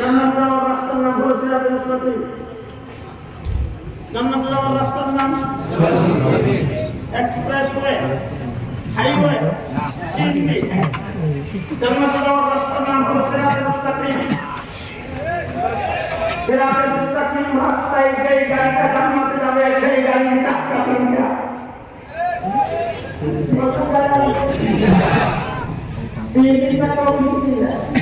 জান্নাত যাওয়ার রাস্তার নাম হলো সিরাজুল মুস্তাকিম। জান্নাত যাওয়ার রাস্তার নাম? এক্সপ্রেসওয়ে, হাইওয়ে সিএনজি জান্নাত যাওয়ার রাস্তার নাম হলো সিরাজুল মুস্তাকিম। সিরাজুল মুস্তাকিম রাস্তায় গাড়িটা জান্নাতে যাবে, সেই গাড়ির চাকা তিনটা। সরকারি মাদ্রাসা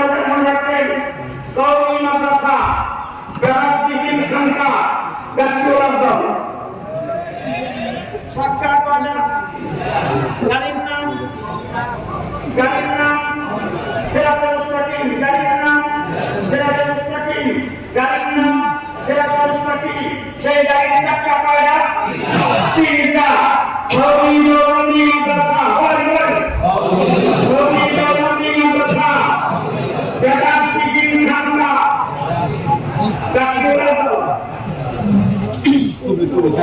মনে রাখবেন কওমি মাদ্রাসা বেড়াতিহীন খানকা ব্যক্তিগত দল চাকা কাটা গাড়ির নাম গাড়ির নাম সিরাজুল মুস্তাকিম গাড়ির নাম সিরাজুল মুস্তাকিম গাড়ির নাম সিরাজুল মুস্তাকিম সেই গাড়ির চাকা কাটা তিনটা কওমি মাদ্রাসা বলেন বলেন কওমি মাদ্রাসা বেড়াতিহীন খানকা ব্যক্তিগত দল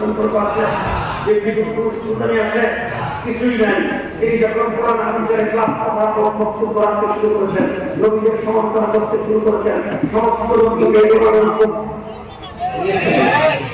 সম্পর্ক আছে যে বিদ্যুৎ পুরুষ আছে কিছুই নাই তিনি বক্তব্য রাখতে শুরু করেছেন নবীদের সমর্থন করতে শুরু করেছেন সমস্ত লোককে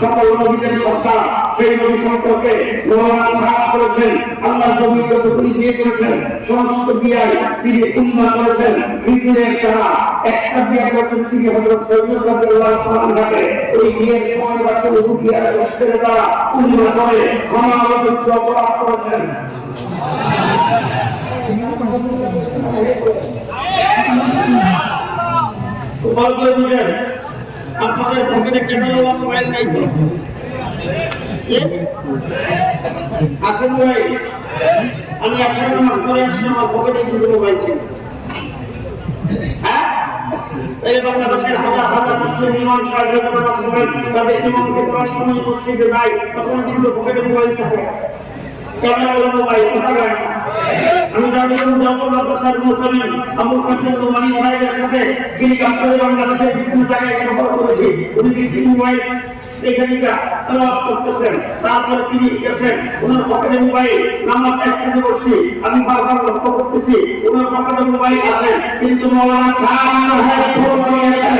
সকল নবীদের সত্তা সেই নবী সম্পর্কে করেছেন আল্লাহ নবীকে যখনই বিয়ে করেছেন সমস্ত বিয়ায় তিনি উন্নয়ন করেছেন পৃথিবীর তারা একটা বিয়ে করেছেন তিনি হজরত সৈয়দ রাদিয়াল্লাহু তাআলা ওই বিয়ের সময় বা শুরু বিয়ার গোষ্ঠীর দ্বারা উন্নয়ন করে ক্ষমা অবযুক্ত অপরাধ করেছেন করে বুঝেন আপনাদের পকেটে কেন মোবাইল তো? আসেন ভাই। আমি আসার মাস পরে আসছি, আমার পকেটে কিন্তু মোবাইল ছিল। হ্যাঁ? এই বাংলাদেশের হাজার হাজার মুসলিম ইমাম সাহেব যখন নামাজ পড়েন তাদের ইমামকে পড়ার সময় মসজিদে তখন কিন্তু পকেটে মোবাইল থাকে। বলে মোবাইল কোথায়? আমি রাজনীতি জাফর মাদ্রাসার মুহতামি আবু কাসেম নোমানি সাহেবের সাথে যিনি কাপ্তারে বাংলাদেশের বিভিন্ন জায়গায় সফর করেছি উনি কৃষি মোবাইল এখানিকা তালাপ করতেছেন। তারপরে তিনি গেছেন ওনার পকেটে মোবাইল নামাজ একসাথে বসছি আমি বারবার লক্ষ্য করতেছি ওনার পকেটে মোবাইল আছে কিন্তু মৌলানা সাহেব ফোন নিয়ে আসেন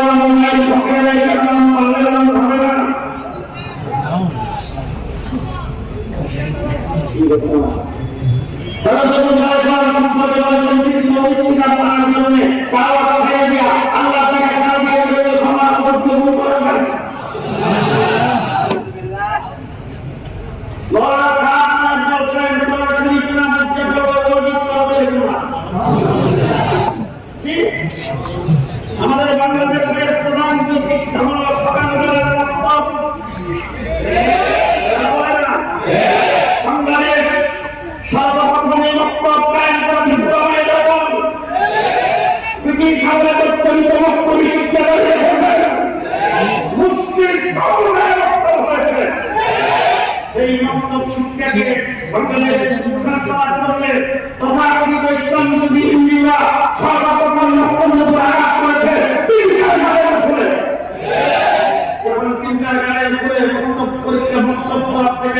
ওনার মোবাইল পকেটে রেখে নাম বললে হবে না সরস্বতী সারা সারা সম্পর্কে বলেছেন তিনি নবীর আপনার জন্য আমাদের বাংলাদেশের প্রধান বৈশিষ্ট্য হল সকালবেলার মক্তব বাংলাদেশ সর্বপ্রথমে মক্তব কায়েম করা বিপ্লবের যখন ব্রিটিশ আমলে প্রচলিত মক্তবি শিক্ষা করে মুসলিম কারণে মক্তব হয়েছে সেই মক্তব শিক্ষাকে বাংলাদেশের শিক্ষা করার জন্য তথাকথিত ইসলাম বিরোধী সর্বপ্রথম মক্তব্য আঘাত করেছে তিনটা গায়ের উপরে যখন তিনটা গায়ের উপরে মক্তব পরীক্ষা মক্তব করার থেকে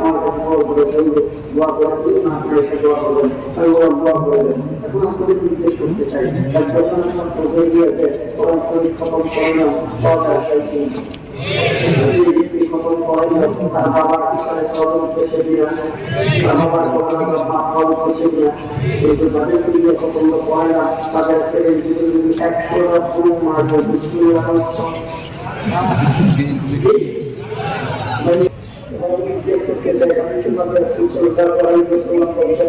আমার কাছে দোয়া করে সঙ্গে দোয়া করে না করে সে দোয়া করবেন তাই ওরা দোয়া করবেন এখন আপনাদের জিজ্ঞেস করতে চাই একবার হয়ে গিয়েছে ওরা শরীর খতম করে না দরকার চাই খতম করে না তার বাবার পিছনে খতম করতে দিয়ে তার বাবার ঘটনা খতম করতে দিয়ে কিন্তু তাদের যদি খতম করে না তাদের ছেলে জীবন এক করে পুরো মারবে বিষ্ণু থেকে জায়গা সিদ্ধান্ত রাসূল সাল্লাল্লাহু আলাইহি ওয়াসাল্লাম বলেছেন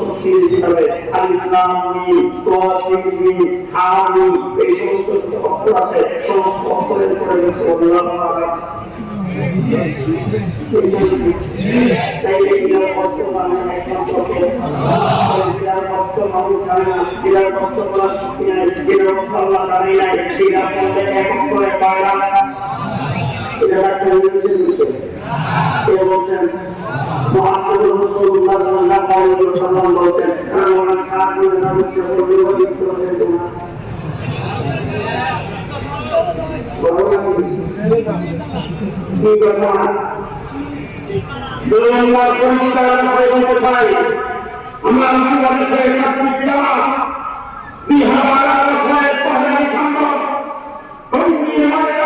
তফসিল কিতাবে আলিফ লাম মিম তোয়াসিন মিম হামিম সমস্ত কে বলছেন মুহাম্মদ রাসূলুল্লাহ সাল্লাল্লাহু আলাইহি ওয়াসাল্লাম বলছেন আমরা সাত দিন নামাজ পড়তে হবে আমরা বিহার